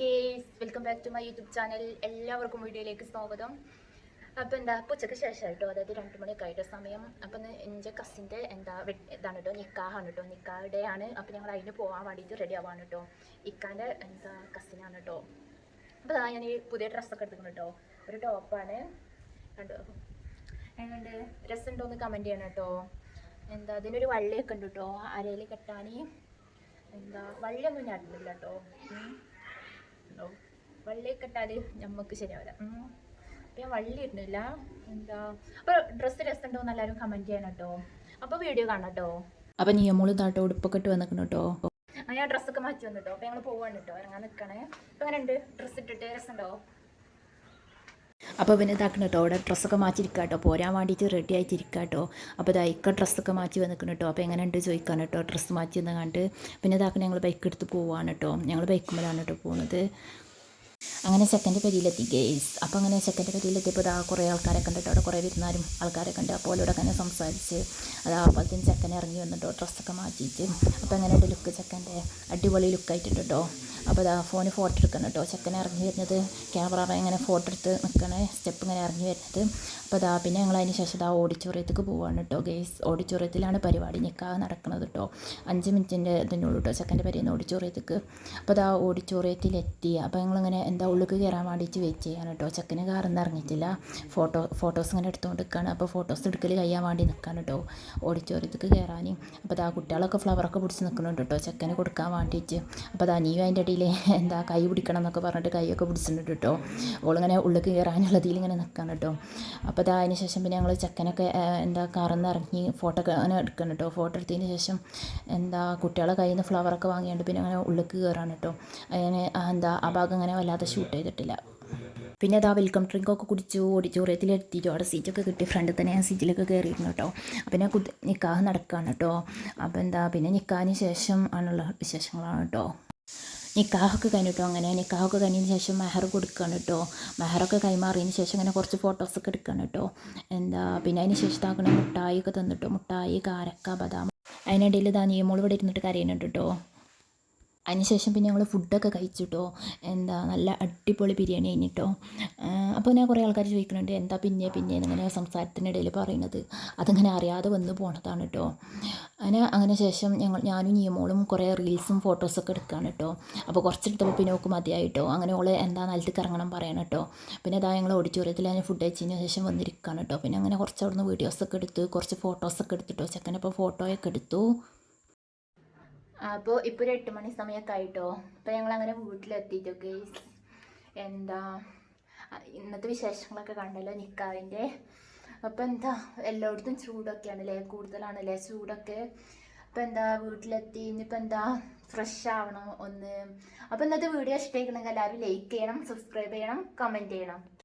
Guys welcome back to my YouTube channel. എല്ലാവർക്കും വീഡിയോയിലേക്ക് സ്വാഗതം. അപ്പോൾ എന്താ ഉച്ചയ്ക്ക് ഉച്ചയ്ക്ക് ശേഷം കേട്ടോ അതായത് രണ്ട് മണിയൊക്കെ ആയിട്ട് സമയം. അപ്പം എന്റെ കസിന്റെ എന്താ ഇതാണ് കേട്ടോ നിക്കാഹാണ് കേട്ടോ നിക്കാഹ് ആണ്. അപ്പോൾ ഞങ്ങൾ അതിന് പോകാൻ വേണ്ടിയിട്ട് റെഡി ആവാണ് കേട്ടോ ഇക്കാന്റെ എന്താ കസിനാണ് കേട്ടോ അപ്പോൾ അതാ ഞാൻ ഈ പുതിയ ഡ്രസ്സൊക്കെ എടുത്തിട്ടുണ്ട് കേട്ടോ ഒരു ടോപ്പാണ് കണ്ടോ എങ്ങനെയുണ്ട്? രസമുണ്ടോ എന്ന് കമന്റ് ചെയ്യണം കേട്ടോ എന്താ അതിനൊരു വള്ളിയൊക്കെ ഉണ്ട് കേട്ടോ അരയിൽ കെട്ടാൻ എന്താ വള്ളിയൊന്നും ഞാൻ ഇടുന്നില്ല കേട്ടോ ഉം. ഉണ്ടോ? വള്ളിയൊക്കെ ഇട്ടാൽ നമുക്ക് ശരിയാവില്ല. ഞാൻ വള്ളി ഇടുന്നില്ല. എന്താ അപ്പോൾ ഡ്രസ്സ് രസമുണ്ടോ എന്ന് എല്ലാവരും കമന്റ് ചെയ്യണം കേട്ടോ അപ്പോൾ വീഡിയോ കാണാം കേട്ടോ അപ്പം നിയമോൾ താട്ടോ ഉടുപ്പൊക്കെ ഇട്ട് വന്നിക്കണം കേട്ടോ ഞാൻ ഡ്രസ്സൊക്കെ മാറ്റി വന്നിട്ടോ അപ്പോൾ ഞങ്ങൾ പോവാണ് കേട്ടോ ഇറങ്ങാൻ നിൽക്കണേ അപ്പോൾ അങ്ങനെ ഉണ്ട് ഡ്രസ്സ് ഇട്ടിട്ട് രസമുണ്ടോ? അപ്പോൾ പിന്നെ ഇതാക്കണം കേട്ടോ അവിടെ ഡ്രസ്സൊക്കെ മാറ്റിയിരിക്കുക കേട്ടോ പോരാൻ വേണ്ടിയിട്ട് റെഡി ആയിട്ടിരിക്കുക കേട്ടോ അപ്പോൾ ഇക്ക ഡ്രസ്സൊക്കെ മാറ്റി വന്നിക്കണം കേട്ടോ അപ്പോൾ എങ്ങനെ ഉണ്ട് ചോദിക്കാൻ കേട്ടോ ഡ്രസ്സ് മാറ്റി വന്ന് കണ്ട്. പിന്നെ ഇതാക്കണം ഞങ്ങൾ ബൈക്ക് എടുത്ത് പോവാണ് കേട്ടോ ഞങ്ങൾ ബൈക്കുമ്പോഴാണ് കേട്ടോ പോകുന്നത് അങ്ങനെ സെക്കൻഡ് പരിയിലെത്തി ഗേസ് അപ്പോൾ അങ്ങനെ സെക്കൻഡ് പരിയിലെത്തിയപ്പോൾ ഇതാ കുറേ ആൾക്കാരെ കണ്ടിട്ട് അവിടെ കുറേ വിരുന്നാരും ആൾക്കാരെ കണ്ട് അപ്പോൾ അവരോട് അങ്ങനെ സംസാരിച്ച് അതാ അപ്പോഴത്തേന് ചെക്കൻ ഇറങ്ങി വന്നിട്ടോ ഡ്രസ്സൊക്കെ മാറ്റിയിട്ട്. അപ്പോൾ എങ്ങനെയുണ്ട് ലുക്ക് ചെക്കന്റെ അടിപൊളി ലുക്കായിട്ടുണ്ട് അപ്പോൾ ഇതാ ഫോൺ ഫോട്ടോ എടുക്കണം കേട്ടോ. ചെക്കൻ ഇറങ്ങി വരുന്നത് ക്യാമറ ഇങ്ങനെ ഫോട്ടോ എടുത്ത് നിൽക്കണേ സ്റ്റെപ്പ് ഇങ്ങനെ ഇറങ്ങി വരുന്നത്. അപ്പോൾ ഇതാ പിന്നെ ഞങ്ങൾ അതിന് ശേഷം ഇതാ ഓഡിറ്റോറിയത്തേക്ക് പോവാണ് കേട്ടോ. ഗേസ് ഓഡിറ്റോറിയത്തിലാണ് പരിപാടി. നിൽക്കാതെ നടക്കുന്നത് കേട്ടോ. അഞ്ച് മിനിറ്റിന്റെ ഇതിനുള്ളൂ കേട്ടോ ചെക്കന്റെ പേരുന്ന ഓഡിറ്റോറിയത്തേക്ക് അപ്പോൾ ഇതാ ഓഡിറ്റോറിയത്തിലെത്തി അപ്പോൾ ഞങ്ങളിങ്ങനെ എന്താ ഉള്ളിലേക്ക് കയറാൻ വേണ്ടിയിട്ട് വെയിറ്റ് ചെയ്യാൻ കേട്ടോ ചെക്കന് കാറൊന്നും ഇറങ്ങിയിട്ടില്ല. ഫോട്ടോ ഫോട്ടോസ് ഇങ്ങനെ എടുത്തുകൊണ്ട് നിൽക്കുകയാണ് അപ്പോൾ ഫോട്ടോസ് എടുക്കൽ കഴിയാൻ വേണ്ടി നിൽക്കുകയാണ് കേട്ടോ ഓഡിറ്റോറിയത്തേക്ക് കയറാൻ അപ്പോൾ ആ കുട്ടികളൊക്കെ ഫ്ലവറൊക്കെ പിടിച്ച് നിൽക്കുന്നുണ്ട് കേട്ടോ ചെക്കന് കൊടുക്കാൻ വേണ്ടിയിട്ട്. അപ്പോൾ അത് നീയും അതിന്റെ ഇടയിൽ എന്താ കൈ പിടിക്കണം എന്നൊക്കെ പറഞ്ഞിട്ട് കൈയൊക്കെ പിടിച്ചിട്ടുണ്ട് കേട്ടോ ഓളിങ്ങനെ ഉള്ളിലേക്ക് കയറാനുള്ളതിൽ ഇങ്ങനെ നിൽക്കുകയാണ് കേട്ടോ അപ്പോൾ അത് അതിന് ശേഷം പിന്നെ ഞങ്ങൾ ചെക്കനൊക്കെ എന്താ കാറിൽ നിന്ന് ഇറങ്ങി ഫോട്ടോ അങ്ങനെ എടുക്കണം കേട്ടോ ഫോട്ടോ എടുത്തതിന് ശേഷം എന്താ കുട്ടികളെ കയ്യിൽ നിന്ന് ഫ്ലവറൊക്കെ വാങ്ങിയിട്ട് പിന്നെ അങ്ങനെ ഉള്ളിലേക്ക് കയറാണ് കേട്ടോ അങ്ങനെ എന്താ ആ ഭാഗം അങ്ങനെ വല്ലാതെ ഷൂട്ട് ചെയ്തിട്ടില്ല. പിന്നെ അതാ വെൽക്കം ഡ്രിങ്ക് ഒക്കെ കുടിച്ചു ഓഡിറ്റോറിയത്തിൽ എത്തിയിട്ടു അവിടെ സീറ്റൊക്കെ കിട്ടി. ഫ്രണ്ടിൽ തന്നെ ഞാൻ സീറ്റിലൊക്കെ കയറിയിരുന്നു കേട്ടോ. പിന്നെ കുത് നിക്കാഹ് നടക്കുകയാണ് കേട്ടോ. അപ്പോൾ എന്താ പിന്നെ നിക്കാഹിന് ശേഷം ആണുള്ള വിശേഷങ്ങളാണ് കേട്ടോ. നിക്കാഹൊക്കെ കഴിഞ്ഞിട്ടോ അങ്ങനെ. നിക്കാഹൊക്കെ കഴിഞ്ഞതിന് ശേഷം മെഹർ കൊടുക്കുകയാണ് കേട്ടോ. മെഹറൊക്കെ കൈമാറിയതിന് ശേഷം അങ്ങനെ കുറച്ച് ഫോട്ടോസൊക്കെ എടുക്കുകയാണ് കേട്ടോ. എന്താ പിന്നെ അതിന് ശേഷം താക്കണ മുട്ടായി ഒക്കെ തന്നിട്ടോ. മുട്ടായി കാരക്ക ബദാം. അതിനിടയിൽ ഇതാ നിയമോൾ ഇവിടെ ഇരുന്നിട്ട് കരയുന്നുണ്ട് കേട്ടോ. അതിനുശേഷം പിന്നെ ഞങ്ങൾ ഫുഡൊക്കെ കഴിച്ചിട്ടോ എന്താ നല്ല അടിപൊളി ബിരിയാണി കഴിഞ്ഞിട്ടോ. അപ്പോൾ ഞാൻ കുറേ ആൾക്കാർ ചോദിക്കുന്നുണ്ട് എന്താ പിന്നെ പിന്നെ ഇങ്ങനെ സംസാരത്തിനിടയിൽ പറയുന്നത് അതങ്ങനെ അറിയാതെ വന്ന് പോണതാണ് കേട്ടോ അങ്ങനെ അങ്ങനെ ശേഷം ഞങ്ങൾ ഞാനും നിയമോളും കുറേ റീൽസും ഫോട്ടോസൊക്കെ എടുക്കുകയാണ് കേട്ടോ അപ്പോൾ കുറച്ചെടുത്തപ്പോൾ പിന്നെ ഓക്ക് മതിയായിട്ടോ. അങ്ങനെ ഓൾ എന്താ നിലത്തേക്ക് കറങ്ങണം പറയണം കേട്ടോ പിന്നെ ഇതാ ഞങ്ങൾ ഓഡിറ്റോറിയത്തിൽ ഞാൻ ഫുഡ് കഴിച്ചതിന് ശേഷം വന്നിരിക്കുകയാണ് കേട്ടോ പിന്നെ അങ്ങനെ കുറച്ച് അവിടുന്ന് വീഡിയോസൊക്കെ എടുത്ത് കുറച്ച് ഫോട്ടോസൊക്കെ എടുത്തിട്ടോ. ചെക്കനപ്പോൾ ഫോട്ടോയൊക്കെ എടുത്തു. അപ്പോൾ ഇപ്പോൾ ഒരു എട്ട് മണി സമയമൊക്കെ ആയിട്ടോ. അപ്പോൾ ഞങ്ങൾ അങ്ങനെ വീട്ടിലെത്തിയിട്ടോ ഗേസ് എന്താ ഇന്നത്തെ വിശേഷങ്ങളൊക്കെ കണ്ടല്ലോ നിക്കാവിന്റെ അപ്പോൾ എന്താ എല്ലായിടത്തും ചൂടൊക്കെയാണല്ലേ കൂടുതലാണല്ലേ ചൂടൊക്കെ. അപ്പോൾ എന്താ വീട്ടിലെത്തി ഇനിയിപ്പോൾ എന്താ ഫ്രഷ് ആവണം ഒന്ന്. അപ്പോൾ ഇന്നത്തെ വീഡിയോ ഇഷ്ടമായിക്കണമെങ്കിൽ എല്ലാവരും ലൈക്ക് ചെയ്യണം സബ്സ്ക്രൈബ് ചെയ്യണം കമന്റ് ചെയ്യണം.